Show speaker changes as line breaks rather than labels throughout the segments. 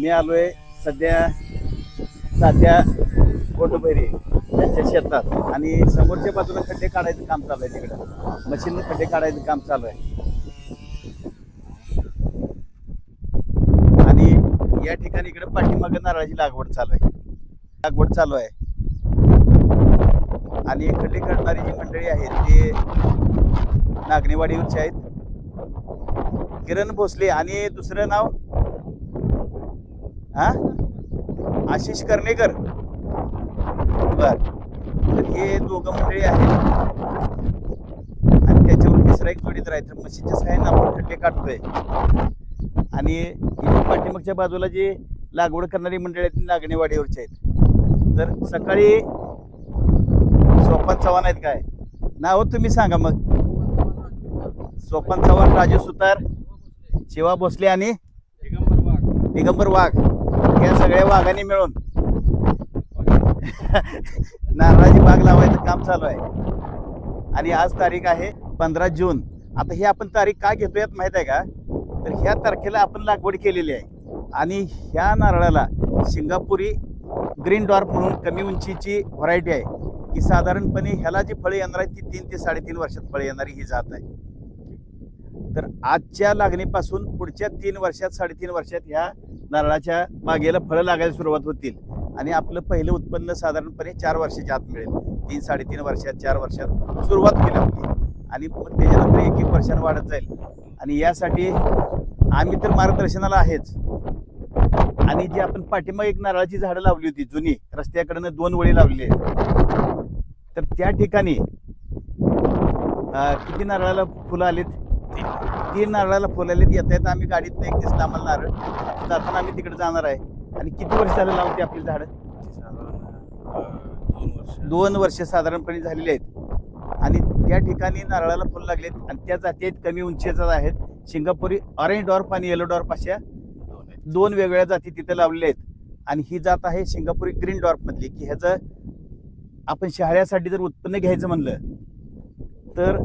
मी आलोय सध्या साध्या कोटभैरे त्यांच्या शेतात. आणि समोरच्या बाजूला खड्डे काढायचं काम चालू आहे तिकडं. मशीनने खड्डे काढायचं काम चालू आहे. आणि या ठिकाणी इकडे पाठीमागं नारळाची लागवड चालू आहे. लागवड चालू आहे. आणि खड्डे काढणारी जी मंडळी आहेत ते नागनेवाडीवरचे आहेत. किरण भोसले आणि दुसरं नाव हा? आशिष कर्णेकर. बर. तर हे दोघं मंडळी आहेत. आणि त्याच्यावर तिसरा एक जोडीदार आहे. तर म्हशीच्या सहाय्याने आपण खड्डे काढतोय. आणि इथे पाठीमागच्या बाजूला जे लागवड करणारी मंडळी आहेत ती नागणेवाडीवरची आहेत. तर सकाळी सोपान चव्हाण आहेत काय? नाव तुम्ही सांगा मग. सोपान चव्हाण राजू सुतार शिवा भोसले आणि दिगंबर वाघ. या सगळ्या वाघांनी मिळून. नारळाची बाग लावायचं काम चालू आहे. आणि आज तारीख आहे पंधरा जून. आता ही आपण तारीख का घेतोयात माहीत आहे का? तर ह्या तारखेला आपण लागवड केलेली आहे. आणि ह्या नारळाला सिंगापुरी ग्रीन डॉर्फ म्हणून कमी उंचीची व्हरायटी आहे. की साधारणपणे ह्याला जी फळे येणार आहे ती तीन ते साडेतीन वर्षात फळे येणारी ही जात आहे. तर आजच्या लागणीपासून पुढच्या तीन वर्षात साडेतीन वर्षात ह्या नारळाच्या बागेला फळं लागायला सुरुवात होतील. आणि आपलं पहिलं उत्पन्न साधारणपणे चार वर्षाच्या आत मिळेल. तीन साडेतीन वर्षात चार वर्षात सुरुवात केली आपली आणि त्याच्यानंतर एक एक वर्षानं वाढत जाईल. आणि यासाठी आम्ही तर मार्गदर्शनाला आहेच. आणि जी आपण पाठीमाग एक नारळाची झाडं लावली होती जुनी रस्त्याकडनं दोन वळी लावली तर त्या ठिकाणी किती नारळाला फुलं आलीत? तीन नारळाला फुलं येत येता आम्ही गाडीत एक दिसला आम्हाला नारळ. जाताना आम्ही तिकडे जाणार आहे. आणि किती वर्ष झालं लावते आपली झाडं?
दोन वर्ष
साधारणपणे झालेली आहेत. आणि त्या ठिकाणी नारळाला फुलं लागलेत आणि त्या जाती आहेत कमी उंचीच्या आहेत. सिंगापुरी ऑरेंज डॉर्फ आणि येलो डॉर्फ अशा
दोन
वेगवेगळ्या जाती तिथे लावलेल्या आहेत. आणि ही जात आहे सिंगापुरी ग्रीन डॉर्फ मधली की ह्याचं आपण शहाळ्यासाठी जर उत्पन्न घ्यायचं म्हणलं तर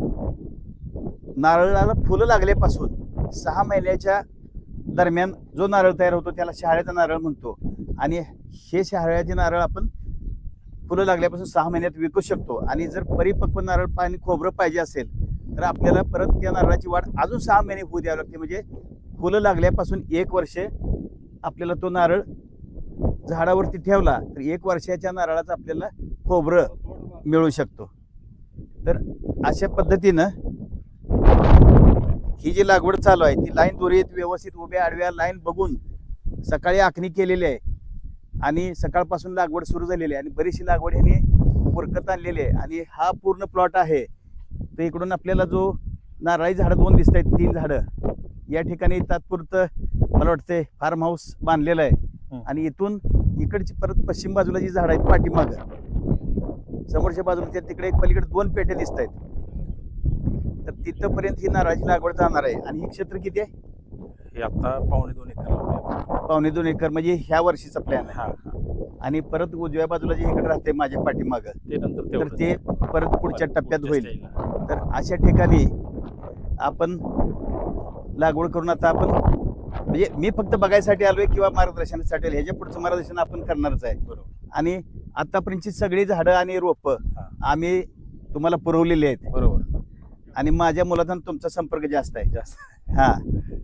नारळाला फुलं लागल्यापासून सहा महिन्याच्या दरम्यान जो नारळ तयार होतो त्याला शहाळ्याचा नारळ म्हणतो. आणि हे शहाळ्याचे नारळ आपण फुलं लागल्यापासून सहा महिन्यात विकू शकतो. आणि जर परिपक्व नारळ पाणी खोबरं पाहिजे असेल तर आपल्याला परत त्या नारळाची वाढ अजून सहा महिने होऊ द्यावी लागते. म्हणजे फुलं लागल्यापासून एक वर्ष आपल्याला तो नारळ झाडावरती ठेवला तर एक वर्षाच्या नारळाचं आपल्याला खोबरं मिळू शकतो. तर अशा पद्धतीनं ही जी लागवड चालू आहे ती लाईन दुरीत व्यवस्थित उभ्या आडव्या लाईन बघून सकाळी आखणी केलेली आहे. आणि सकाळपासून लागवड सुरू झालेली आहे. आणि बरीचशी लागवड ह्याने पुरकत आणलेली आहे. आणि हा पूर्ण प्लॉट आहे. तर इकडून आपल्याला जो नारळी झाडं दोन दिसत आहेत तीन झाडं या ठिकाणी तात्पुरतं मला वाटतंय फार्म हाऊस बांधलेलं आहे. आणि इथून इकडची परत पश्चिम बाजूला जी झाडं आहेत पाठीमागं समोरच्या बाजूला त्या तिकडे एक पलीकडे दोन पेट्या दिसत आहेत. तिथपर्यंत ही नारळाची लागवड जाणार आहे. आणि हे क्षेत्र किती आहे?
हे आता पावणे दोन एकर लावले.
पावणे दोन एकर म्हणजे ह्या वर्षीचा प्लॅन आहे.
हा हा.
आणि परत उजव्या बाजूला जे इकडे राहते माझ्या पाठीमागं
ते नंतर
तर. ते परत पुढच्या टप्प्यात होईल. तर अशा ठिकाणी आपण लागवड करून आता आपण म्हणजे मी फक्त बघायसाठी आलोय किंवा मार्गदर्शनासाठी आलोय. ह्याच्या पुढचं मार्गदर्शन आपण करणारच आहे.
बरोबर.
आणि आतापर्यंतची सगळी झाडं आणि रोपं
हा.
आम्ही तुम्हाला पुरवलेली आहेत.
बरोबर.
आणि माझ्या मुलाचा तुमचा संपर्क जास्त आहे.
जास्त.
हा.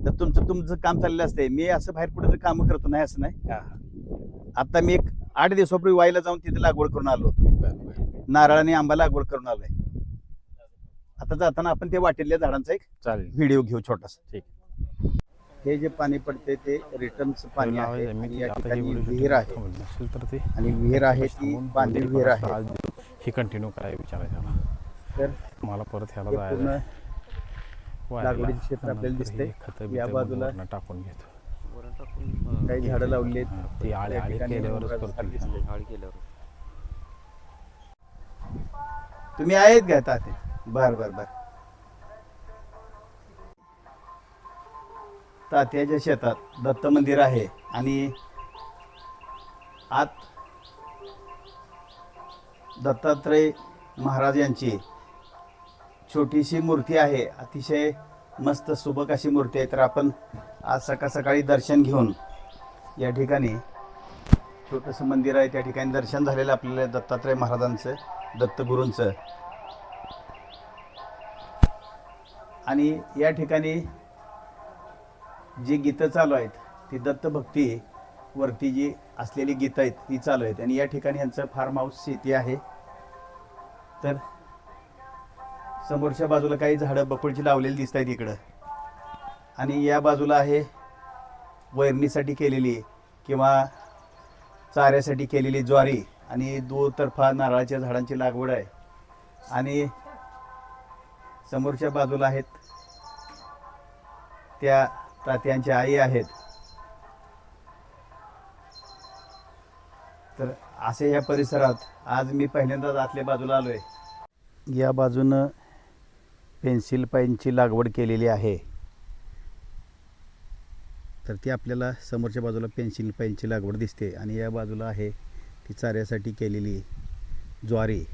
तर तुमचं तुमचं काम चाललेलं असतंय. मी असं बाहेर कुठे काम करतो नाही असं नाही.
हा.
आता मी एक आठ दिवसापूर्वी वाईला जाऊन तिथे लागवड करून आलो होतो. नारळ आणि आंबा लागवड करून आलोय. आता जाताना आपण ते वाटेल्या झाडांचा एक
चालेल.
व्हिडिओ घेऊ छोटासा.
ठीक.
हे जे पाणी पडते ते रिटर्नचं पाणी आहे. आणि या ठिकाणी विहीर आहे.
तर ते
आणि विहीर आहे ती बांधील विहीर आहे.
ही कंटिन्यू करायला विचारायचं
तर
मला परत ह्याला जायचं
पूर्ण. लागवडीचं क्षेत्र आपल्याला दिसतंय.
खतं
या बाजूला
टाकून घेतो
काही झाडं लावली आहेत
ती आळी
या
आळी
ठिकाणी
केल्यावरच
डोंगराचं
करतो
दिसतंय.
हाड केल्यावर
तुम्ही आहेत का ताते बर बर बर तात्याच्या शेतात दत्त मंदिर आहे आणि आत दत्तात्रय महाराज यांची छोटीशी मूर्ती आहे. अतिशय मस्त सुबक अशी मूर्ती आहे. तर आपण आज सकाळ सकाळी दर्शन घेऊन या ठिकाणी छोटंसं मंदिर आहे. त्या ठिकाणी दर्शन झालेलं आपल्याला दत्तात्रय महाराजांचं दत्तगुरूंचं. आणि या ठिकाणी जी गीतं चालू आहेत ती दत्तभक्ती वरती जी असलेली गीतं आहेत ती चालू आहेत. आणि या ठिकाणी यांचं फार्म हाऊस शेती आहे. तर समोरच्या बाजूला काही झाडं बकुळची लावलेली दिसत आहेत इकडं. आणि या बाजूला आहे वैरणीसाठी केलेली किंवा चाऱ्यासाठी केलेली ज्वारी आणि दोतर्फा नारळाच्या झाडांची लागवड आहे. आणि समोरच्या बाजूला आहेत त्या तात्यांच्या आई आहेत. तर असे या परिसरात आज मी पहिल्यांदाच आतल्या बाजूला आलो आहे या बाजूनं पेन्सिल पाईनची लागवड केलेली आहे. तर ती आपल्याला समोरच्या बाजूला पेन्सिल पाईनची लागवड दिसते आणि या बाजूला आहे ती चाऱ्यासाठी केलेली ज्वारी.